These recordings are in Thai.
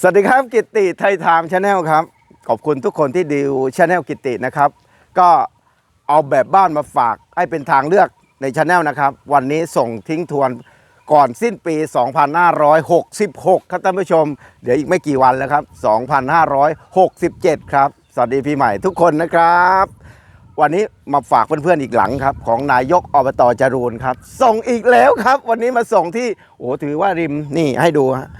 สวัสดีครับกิตติไทยไทม์ชาแนลครับ ขอบคุณทุกคนที่ดูชาแนลกิตตินะครับ ก็เอาแบบบ้านมาฝากให้เป็นทางเลือกในชาแนลนะครับ วันนี้ส่งทิ้งทวนก่อนสิ้นปี 2566 ครับท่านผู้ชม เดี๋ยวอีกไม่กี่วันแล้วครับ 2567 ครับ สวัสดีปีใหม่ทุกคนนะครับ วันนี้มาฝากเพื่อนๆอีกหลังครับ ของนายกอบตจรูนครับ ส่งอีกแล้วครับ วันนี้มาส่งที่โอ้ถือว่าริมนี่ให้ดูฮะ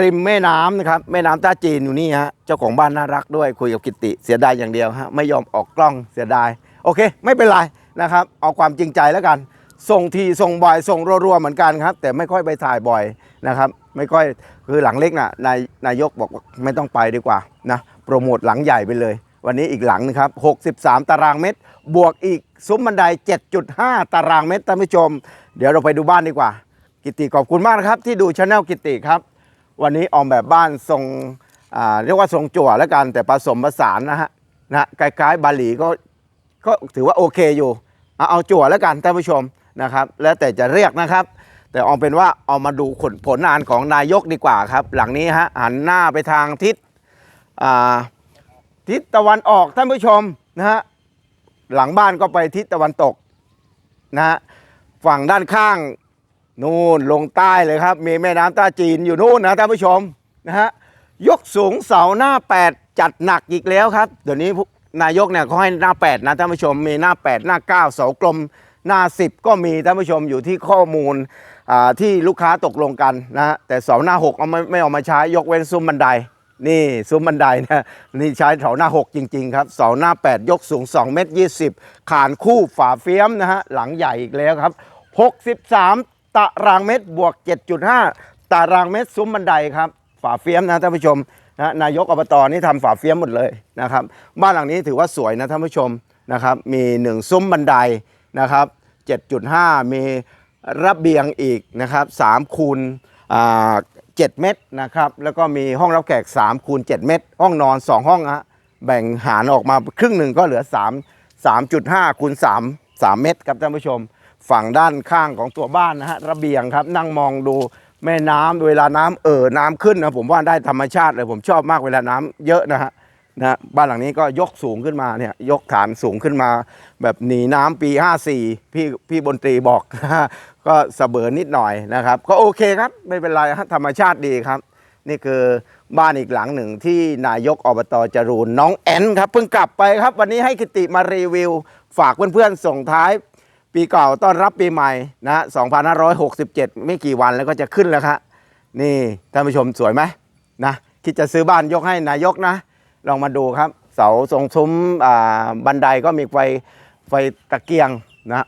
ริมแม่น้ำนะครับแม่น้ำท่าจีนอยู่นี่ฮะเจ้าของบ้านน่ารักด้วยคุยกับกิติเสียดายอย่างเดียวฮะไม่ยอมออกกล้องเสียดาย โอเค ไม่เป็นไรนะครับ เอาความจริงใจแล้วกัน ส่งทีส่งบ่อยส่งรัวๆเหมือนกันครับ แต่ไม่ค่อยไปถ่ายบ่อยนะครับ ไม่ค่อยคือหลังเล็กน่ะนายนายกบอกว่าไม่ต้องไปดีกว่านะโปรโมทหลังใหญ่ไปเลย วันนี้อีกหลังนะครับ63 ตารางเมตร บวกอีกซุ้มบันได 7.5 ตารางเมตรท่านผู้ชม เดี๋ยวเราไปดูบ้านดีกว่า กิติขอบคุณมากนะครับที่ดูช anel กิติครับ วันนี้ออกแบบบ้านทรงเรียกว่าทรงจั่วแล้วกันแต่ผสมผสานนะฮะนะคล้ายๆบาหลีก็ก็ถือว่าโอเคอยู่เอาเอาจั่วแล้วกันท่านผู้ชมนะครับ แล้วแต่จะเรียกนะครับ แต่เอาเป็นว่าเอามาดูผลผลงานของนายกดีกว่าครับ หลังนี้ฮะหันหน้าไปทางทิศทิศตะวันออกท่านผู้ชมนะฮะหลังบ้านก็ไปทิศตะวันตกนะฮะฝั่งด้านข้าง นู่นลงใต้เลยครับ มีแม่น้ำต้าจีนอยู่นู่นนะท่านผู้ชมนะฮะยกสูงเสาหน้า 8 จัดหนักอีกแล้วครับ เดี๋ยวนี้นายกเนี่ยเขาให้หน้า 8 นะท่านผู้ชมมีหน้า 8 หน้า 9 เสากลมหน้า 10 ก็มีท่านผู้ชมอยู่ที่ข้อมูลที่ลูกค้าตกลงกันนะแต่เสาหน้า 6 เอาไม่ไม่เอามาใช้ยกเว้นซุ้มบันได นี่ซุ้มบันไดนะนี่ใช้เสาหน้า 6 จริงๆครับเสาหน้า 8 ยกสูง2เมตร20 ขานคู่ฝาเฟียมนะฮะหลังใหญ่อีกแล้วครับ 63 ตารางเมตรบวก 7.5 ตารางเมตรซุ้มบันไดครับ ฝาเฟียมนะท่านผู้ชมนะนายกอบตนี่ทำฝาเฟียมหมดเลยนะครับ บ้านหลังนี้ถือว่าสวยนะท่านผู้ชมนะครับ มี 1 ซุ้มบันไดนะครับ 7.5 มีระเบียงอีกนะครับ3คูณอ่า7เมตรนะครับ แล้วก็มีห้องรับแขก3คูณ7เมตร ห้องนอน 2 ห้องฮะแบ่งหารออกมาครึ่งหนึ่งก็เหลือ 3 3.5คูณ3 3 เมตรครับท่านผู้ชม ฝั่งด้านข้างของตัวบ้านนะฮะระเบียงครับ นั่งมองดูแม่น้ำเวลาน้ำเอ่อน้ำขึ้นนะผมว่าได้ธรรมชาติเลยผมชอบมากเวลาน้ำเยอะนะฮะนะบ้านหลังนี้ก็ยกสูงขึ้นมาเนี่ยยกฐานสูงขึ้นมา แบบหนีน้ำปี 54 พี่พี่บนตรีบอก ก็เสเบอนิดหน่อยนะครับ ก็โอเคครับ ไม่เป็นไรธรรมชาติดีครับ นี่คือบ้านอีกหลังหนึ่งที่นายกอบตจรูนน้องแอนครับเพิ่งกลับไปครับ วันนี้ให้กิติมารีวิว ฝากเพื่อนๆส่งท้าย ปีเก่าต้อนรับปีใหม่นะ2567 ไม่กี่วันแล้วก็จะขึ้นแล้วครับนี่ท่านผู้ชมสวยไหมนะคิดจะซื้อบ้านยกให้นายกนะ ลองมาดูครับ เสาทรงซุ้มบันไดก็มีไฟไฟตะเกียงนะ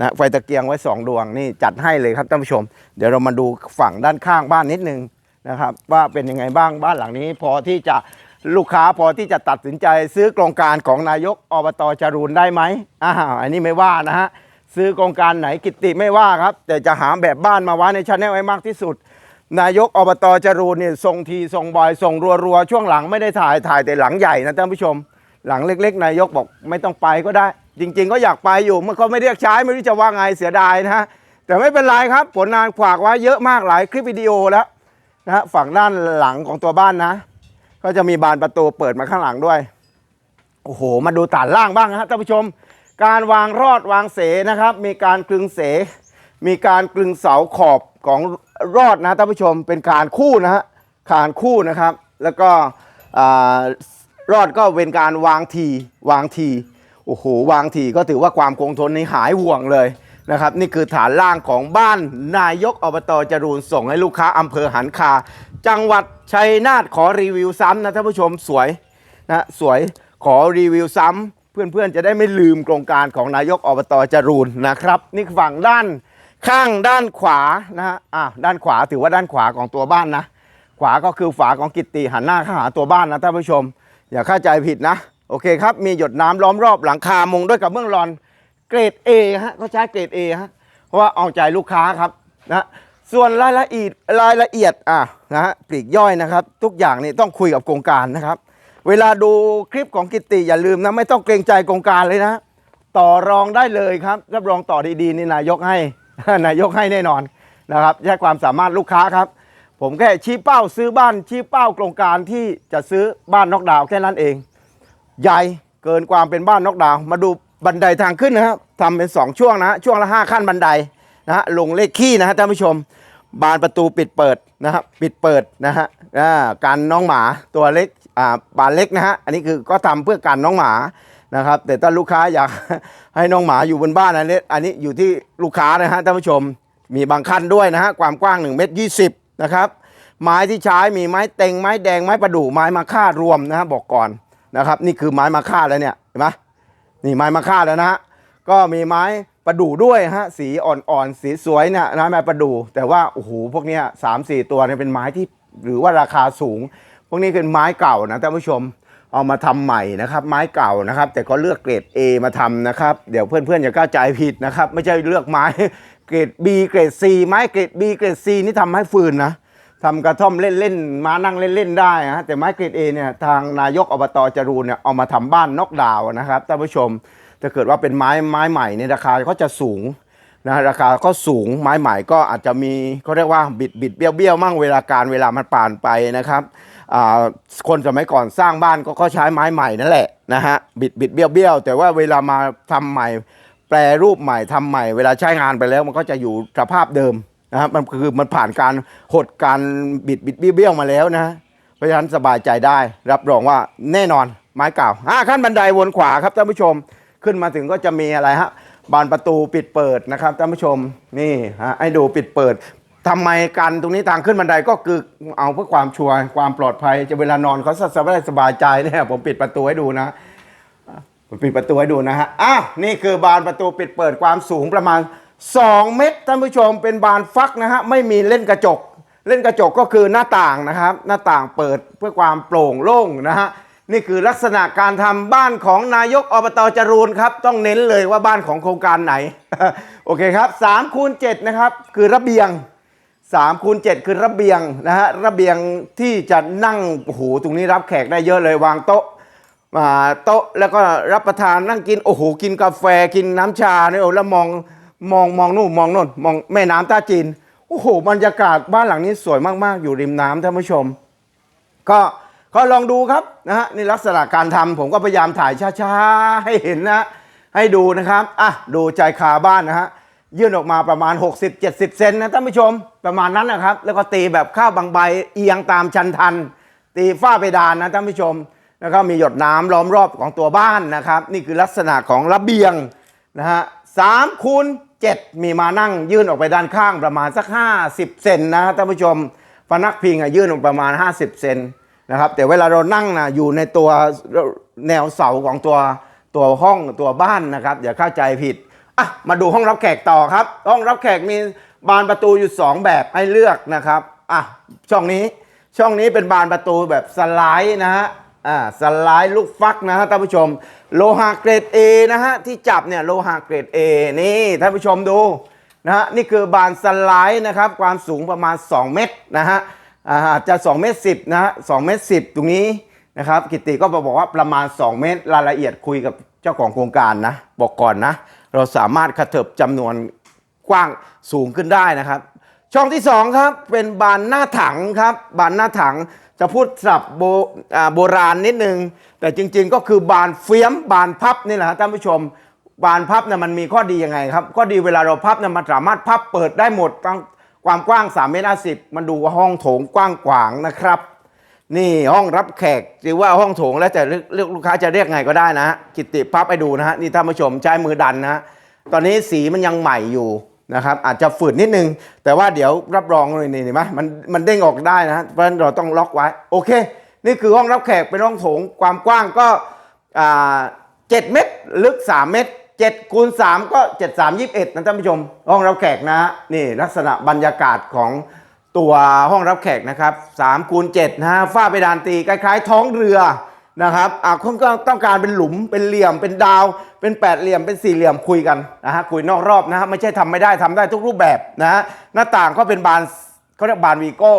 นะไฟตะเกียงไว้ 2 ดวงนี่จัดให้เลยครับท่านผู้ชม เดี๋ยวเรามาดูฝั่งด้านข้างบ้านนิดนึงนะครับว่าเป็นยังไงบ้างบ้านหลังนี้ พอที่จะลูกค้าพอที่จะตัดสินใจซื้อโครงการของนายกอบตจรูนได้ไหมอ้าวอันนี้ไม่ว่านะฮะ ซื้อโครงการไหนกิตติไม่ว่าครับ แต่จะหาแบบบ้านมาไว้ในชาแนลให้มากที่สุด นายกอบตจรูนเนี่ยส่งทีส่งบอยส่งรัวๆ ช่วงหลังไม่ได้ถ่ายถ่ายแต่หลังใหญ่นะท่านผู้ชม หลังเล็ก ๆ นายกบอกไม่ต้องไปก็ได้ จริง ๆ ก็อยากไปอยู่มันก็ไม่เรียกใช้ไม่รู้จะว่าไงเสียดายนะฮะแต่ไม่เป็นไรครับ ผลงานขวากไว้เยอะมากหลายคลิปวิดีโอแล้วนะฮะฝั่งด้านหลังของตัวบ้านนะ ก็จะมีบานประตูเปิดมาข้างหลังด้วยโอ้โหมาดูฐานล่างบ้างนะครับท่านผู้ชม การวางรอดวางเสนะครับ มีการกลึงเส มีการกลึงเสาขอบของรอดนะท่านผู้ชมเป็นการคู่นะฮะขานคู่นะครับ แล้วก็อรอดก็เป็นการวางทีวางทีโอ้โหวางทีก็ถือว่าความคงทนในหายห่วงเลยนะครับนี่คือฐานล่างของบ้านนายกอบตจรูนส่งให้ลูกค้าอำเภอหันคา จังหวัดชัยนาทขอรีวิวซ้ำนะท่านผู้ชมสวยนะสวยขอรีวิวซ้ำ เพื่อนๆ จะได้ไม่ลืมโครงการของนายกอบตจรูนนะครับ นี่ฝั่งด้านข้างด้านขวานะฮะอะด้านขวาถือว่าด้านขวาของตัวบ้านนะ ขวาก็คือฝาของกิตติหันหน้าเข้าหาตัวบ้านนะท่านผู้ชม อย่าเข้าใจผิดนะ โอเคครับ มีหยดน้ำล้อมรอบหลังคามุงด้วยกับเบื้องรอนเกรด A ฮะเขาใช้เกรด A ฮะเพราะว่าเอาใจลูกค้าครับนะส่วนรายละเอียดรายละเอียดอะนะฮะปลีกย่อยนะครับ ทุกอย่างนี่ต้องคุยกับโครงการนะครับ เวลาดูคลิปของกิตติอย่าลืมนะ ไม่ต้องเกรงใจโครงการเลยนะ ต่อรองได้เลยครับ รับรองต่อดีๆนี่นายกให้ นายกให้แน่นอนนะครับใช้ความสามารถลูกค้าครับ ผมแค่ชี้เป้าซื้อบ้านชี้เป้าโครงการที่จะซื้อบ้านนอกดาวแค่นั้นเอง ใหญ่เกินความเป็นบ้านนอกดาว มาดูบันไดทางขึ้นนะครับทำเป็น 2 ช่วงนะช่วงละ 5 ขั้นบันไดนะฮะลงเลขขี้นะฮะท่านผู้ชม บานประตูปิดเปิดนะครับปิดเปิดนะฮะการน้องหมาตัวเล็ก บานเล็กนะฮะ อันนี้คือก็ทำเพื่อการน้องหมานะครับ แต่ถ้าลูกค้าอยากให้น้องหมาอยู่บนบ้านอันนี้อันนี้อยู่ที่ลูกค้านะฮะท่านผู้ชม มีบางขั้นด้วยนะฮะ ความกว้าง1เมตรยีนะครับ ไม้ที่ใช้มีไม้เต็งไม้แดงไม้ประดู่ไม้มะค่ารวมนะฮะบอกก่อนนะครับ นี่คือไม้มะค่าแล้วเนี่ยเห็นไหมนี่ไม้มะค่าแล้วนะฮะ ก็มีไม้ประดู่ด้วยฮะ สีอ่อนๆ สีสวยเนี่ยนะไม้ประดู่แต่ว่าโอ้โหพวกเนี้ยสามสี่ตัวเนี่ยเป็นไม้ที่หรือว่าราคาสูง พวกนี้เป็นไม้เก่านะท่านผู้ชมเอามาทำใหม่นะครับ ไม้เก่านะครับ แต่ก็เลือกเกรด A มาทำนะครับ เดี๋ยวเพื่อนๆอย่าเข้าใจผิดนะครับ ไม่ใช่เลือกไม้เกรด B เกรด C ไม้เกรด B เกรด C นี่ทำให้ฟืนนะทำกระท่อมเล่นๆมานั่งเล่นๆได้ฮะแต่ไม้เกรดเอเนี่ยทางนายกอบตจรูนเนี่ยเอามาทำบ้านนอกดาวนะครับท่านผู้ชมถ้าเกิดว่าเป็นไม้ไม้ใหม่เนี่ยราคาก็จะสูงนะราคาก็สูงไม้ใหม่ก็อาจจะมีเขาเรียกว่าบิดบิดเบี้ยวเบี้ยวมั่งเวลาการเวลามันผ่านไปนะครับ คนสมัยก่อนสร้างบ้านก็ใช้ไม้ใหม่นั่นแหละนะฮะบิดบิดเบี้ยวเบี้ยวแต่ว่าเวลามาทำใหม่ แปรรูปใหม่ทำใหม่ เวลาใช้งานไปแล้วมันก็จะอยู่สภาพเดิมนะครับมันคือมันผ่านการหดการบิดบิดเบี้ยวมาแล้วนะเพราะฉะนั้นสบายใจได้ รับรองว่าแน่นอนไม้เก่าอ่าขั้นบันไดวนขวาครับท่านผู้ชมขึ้นมาถึงก็จะมีอะไรฮะบานประตูปิดเปิดนะครับท่านผู้ชมนี่ฮะให้ดูปิดเปิด ทำไมกันตรงนี้ทางขึ้นบันไดก็คือเอาเพื่อความชัวร์ความปลอดภัย จะเวลานอนเขาสบายสบายใจเนี่ยผมปิดประตูให้ดูนะผมปิดประตูให้ดูนะฮะอ้าวนี่คือบานประตูปิดเปิดความสูงประมาณ 2 เมตรท่านผู้ชมเป็นบานฟักนะฮะไม่มีเล่นกระจก เล่นกระจกก็คือหน้าต่างนะครับ หน้าต่างเปิดเพื่อความโปร่งโล่งนะฮะนี่คือลักษณะการทำบ้านของนายกอบตจรูนครับต้องเน้นเลยว่าบ้านของโครงการไหนโอเคครับ3คูณ7นะครับคือระเบียง 3คูณ7คือระเบียงนะฮะระเบียงที่จะนั่งโอ้โหตรงนี้รับแขกได้เยอะเลยวางโต๊ะมาโต๊ะแล้วก็รับประทานนั่งกินโอ้โหกินกาแฟกินน้ำชาเนี่ยโอ้แล้วมองมองมองนู่นมองโน่นมองแม่น้ำท่าจีนโอ้โหบรรยากาศบ้านหลังนี้สวยมากๆ อยู่ริมน้ำท่านผู้ชม ก็ก็ลองดูครับนะฮะนี่ลักษณะการทำผมก็พยายามถ่ายช้าๆให้เห็นนะ ให้ดูนะครับอะดูใจคาบ้านนะฮะ ยื่นออกมาประมาณ 60-70 เซนนะท่านผู้ชมประมาณนั้นนะครับ แล้วก็ตีแบบข้าวบางใบเอียงตามชันทัน ตีฝ้าเพดานนะท่านผู้ชมแล้วก็มีหยดน้ำล้อมรอบของตัวบ้านนะครับ นี่คือลักษณะของระเบียงนะฮะสามคูณเจ็ดมีมานั่งยื่นออกไปด้านข้างประมาณสัก 50 เซนนะท่านผู้ชมพนักพิงอะยื่นออกประมาณ 50 เซนนะครับแต่เวลาเรานั่งนะอยู่ในตัวแนวเสาของตัวตัวห้องตัวบ้านนะครับอย่าเข้าใจผิด อะมาดูห้องรับแขกต่อครับ ห้องรับแขกมีบานประตูอยู่ 2 แบบให้เลือกนะครับอะช่องนี้ช่องนี้เป็นบานประตูแบบสไลด์นะฮะอ่าสไลด์ลูกฟักนะฮะท่านผู้ชม โลหะเกรด A นะฮะที่จับเนี่ยโลหะเกรด A นี่ท่านผู้ชมดูนะฮะนี่คือบานสไลด์นะครับความสูงประมาณ 2 เมตรนะฮะอ่าจจะ2เมตร10นะฮะ2เมตร10ตรงนี้นะครับกิติก็บอกว่าประมาณ 2 เมตรรายละเอียดคุยกับเจ้าของโครงการนะบอกก่อนนะ เราสามารถกระเถิบจำนวนกว้างสูงขึ้นได้นะครับ ช่องที่สองครับเป็นบานหน้าถังครับ บานหน้าถังจะพูดสับโบโบราณนิดนึง แต่จริงๆก็คือบานเฟียมบานพับนี่แหละครับท่านผู้ชม บานพับเนี่ยมันมีข้อดียังไงครับข้อดีเวลาเราพับเนี่ยมันสามารถพับเปิดได้หมดความกว้าง3เมตรสิมันดูว่าห้องโถงกว้างขวางนะครับ นี่ห้องรับแขกหรือว่าห้องโถงแล้วแต่เลือกลูกค้าจะเรียกไงก็ได้นะฮะกิติพับให้ดูนะฮะนี่ท่านผู้ชมใช้มือดันนะฮะตอนนี้สีมันยังใหม่อยู่นะครับอาจจะฝืดนิดนึง แต่ว่าเดี๋ยวรับรองเลยนี่เห็นไหมมันมันเด้งออกได้นะฮะเพราะฉะนั้นเราต้องล็อกไว้ โอเค นี่คือห้องรับแขกเป็นห้องโถงความกว้างก็เจ็ดเมตรลึก 3 เมตร7คูณ3ก็ 7 3 21นะท่านผู้ชม ห้องรับแขกนะฮะนี่ลักษณะบรรยากาศของ ตัวห้องรับแขกนะครับ3คูณ7นะฮะฝ้าเพดานตีคล้าย ๆ ท้องเรือนะครับอ่าคุณก็ต้องการเป็นหลุมเป็นเหลี่ยมเป็นดาว เป็นแปดเหลี่ยมเป็นสี่เหลี่ยมคุยกันนะฮะคุยนอกรอบนะฮะไม่ใช่ทำไม่ได้ทำได้ทุกรูปแบบนะฮะหน้าต่างก็เป็นบานเขาเรียกบานวีโก้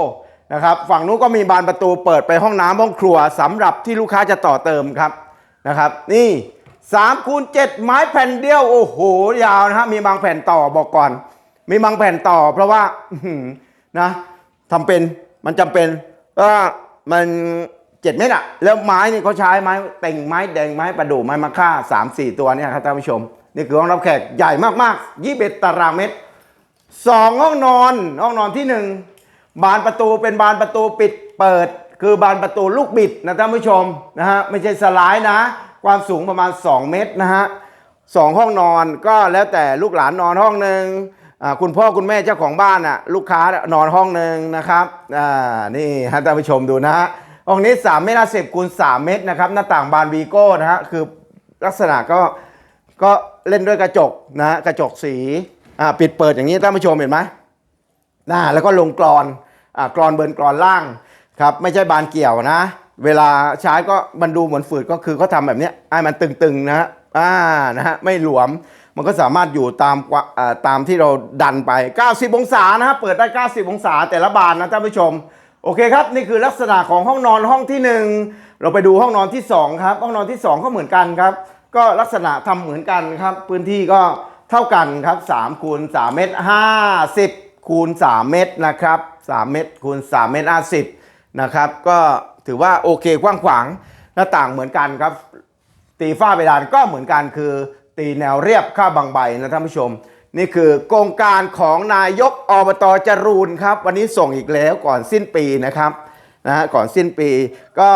นะครับฝั่งนู้นก็มีบานประตูเปิดไปห้องน้ำห้องครัวสำหรับที่ลูกค้าจะต่อเติมครับนะครับ นี่3คูณ7ไม้แผ่นเดียวโอ้โหยาวนะฮะมีบางแผ่นต่อบอกก่อน มีบางแผ่นต่อ เพราะว่า นะทำเป็นมันจำเป็นว่ามันเจ็ดเมตรอะแล้วไม้นี่เขาใช้ไม้เต่งไม้แดงไม้ประดู่ไม้มะค่าสามสี่ตัวเนี่ยครับท่านผู้ชม นี่คือห้องรับแขกใหญ่มากๆยี่สิบตารางเมตรสองห้องนอนห้องนอนที่หนึ่งบานประตูเป็นบานประตูปิดเปิด คือบานประตูลูกบิดนะท่านผู้ชมนะฮะไม่ใช่สลายนะ ความสูงประมาณ 2 เมตรนะฮะสองห้องนอนก็แล้วแต่ลูกหลานนอนห้องหนึ่ง คุณพ่อคุณแม่เจ้าของบ้านอะลูกค้านอนห้องหนึ่งนะครับอ่านี่ฮะท่านผู้ชมดูนะฮะห้องนี้3เมตรสิบคูณ3เมตรนะครับหน้าต่างบานวีโก้นะฮะคือลักษณะก็ก็เล่นด้วยกระจกนะกระจกสีอ่าปิดเปิดอย่างนี้ท่านผู้ชมเห็นไหมน้าแล้วก็ลงกรอนอ่ากรอนเบิร์นกรอนล่างครับไม่ใช่บานเกี่ยวนะ เวลาใช้ก็มันดูเหมือนฝืดก็คือเขาทำแบบนี้ยให้มันตึงๆนะฮะอ่านะฮะไม่หลวม มันก็สามารถอยู่ตามอ่าตามที่เราดันไป 90 องศานะฮะเปิดได้ 90 องศาแต่ละบานนะท่านผู้ชม โอเคครับ นี่คือลักษณะของห้องนอนห้องที่หนึ่งเราไปดูห้องนอนที่สองครับ ห้องนอนที่สองก็เหมือนกันครับ ก็ลักษณะทำเหมือนกันครับ พื้นที่ก็เท่ากันครับ3คูณ3เมตร50คูณ3เมตรนะครับ3เมตรคูณ3เมตร50นะครับก็ถือว่าโอเคกว้างขวางหน้าต่างเหมือนกันครับตีฝ้าเพดานก็เหมือนกันคือ ตีแนวเรียบค่าบางใบนะท่านผู้ชม นี่คือโครงการของนายกอบตจรูนครับ วันนี้ส่งอีกแล้วก่อนสิ้นปีนะครับนะฮะก่อนสิ้นปี ก็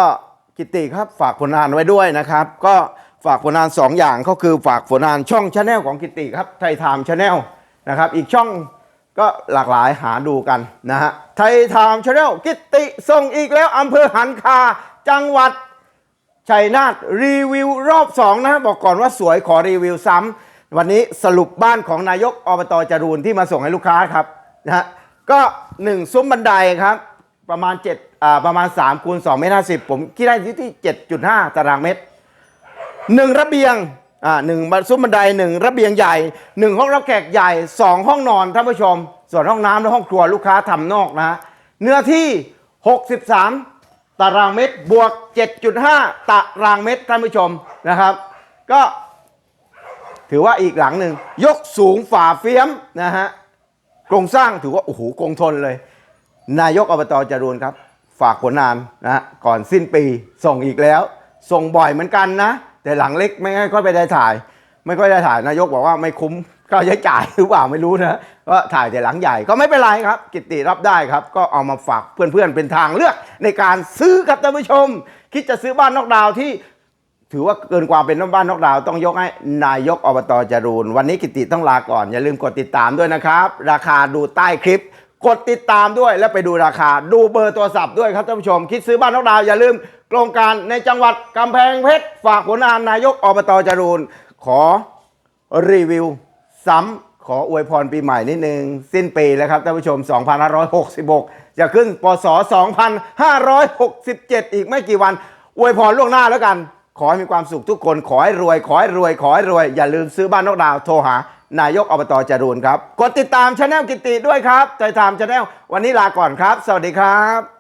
กิติครับฝากผลงานไว้ด้วยนะครับ ก็ฝากผลงานสองอย่างก็คือฝากผลงานช่องชาแนลของกิติครับไทยไทม์ชาแนลนะครับ อีกช่องก็หลากหลายหาดูกันนะฮะไทยไทม์ชาแนลกิตติส่งอีกแล้วอำเภอหันคาจังหวัด ชัยนาทรีวิวรอบ2นะบอกก่อนว่าสวยขอรีวิวซ้ำวันนี้สรุปบ้านของนายกอบตจรูนที่มาส่งให้ลูกค้าครับนะฮะก็1ซุ้มบันไดครับ ประมาณ7อ่าประมาณ3คูณ2เมตร50 ผมคิดได้ที่ 7.5 ตารางเมตรหนึ่งระเบียงอ่าหนึ่งซุ้มบันไดหนึ่งระเบียงใหญ่หนึ่งห้องรับแขกใหญ่สองห้องนอนท่านผู้ชม ส่วนห้องน้ำและห้องครัวลูกค้าทำนอกนะฮะเนื้อที่ 63 ตารางเมตรบวก 7.5 ตารางเมตรท่านผู้ชมนะครับ ก็ถือว่าอีกหลังหนึ่งยกสูงฝ่าเฟี้ยมนะฮะโครงสร้างถือว่า โอ้โหคงทนเลย นายกอบตจรูนครับ ฝากผลงานนะฮะก่อนสิ้นปีส่งอีกแล้ว ส่งบ่อยเหมือนกันนะ แต่หลังเล็กไม่ค่อยไปได้ถ่าย ไม่ค่อยได้ถ่ายนายกบอกว่าไม่คุ้ม ค่าใช้จ่ายหรือเปล่าไม่รู้นะก็ถ่ายแต่หลังใหญ่ก็ไม่เป็นไรครับ กิติรับได้ครับ ก็เอามาฝากเพื่อนๆเป็นทางเลือกในการซื้อครับท่านผู้ชม คิดจะซื้อบ้านนอกดาวที่ ถือว่าเกินความเป็นบ้านนอกดาว ต้องยกให้นายกอบตจรูน วันนี้กิติต้องลาก่อน อย่าลืมกดติดตามด้วยนะครับ ราคาดูใต้คลิป กดติดตามด้วยแล้วไปดูราคา ดูเบอร์โทรศัพท์ด้วยครับท่านผู้ชม คิดซื้อบ้านนอกดาวอย่าลืมโครงการในจังหวัดกำแพงเพชรฝากผลงานนายกอบตจรูนขอรีวิว ซ้ำขออวยพรปีใหม่นิดนึง สิ้นปีแล้วครับท่านผู้ชม 2566 จะขึ้นปศ2567 อีกไม่กี่วัน อวยพรล่วงหน้าแล้วกัน ขอให้มีความสุขทุกคน ขอให้รวย ขอให้รวย ขอให้รวย อย่าลืมซื้อบ้านนอกดาวโทรหานายกอบตจรูนครับ กดติดตามช anel กิติด้วยครับใจตามช anel วันนี้ลาก่อนครับ สวัสดีครับ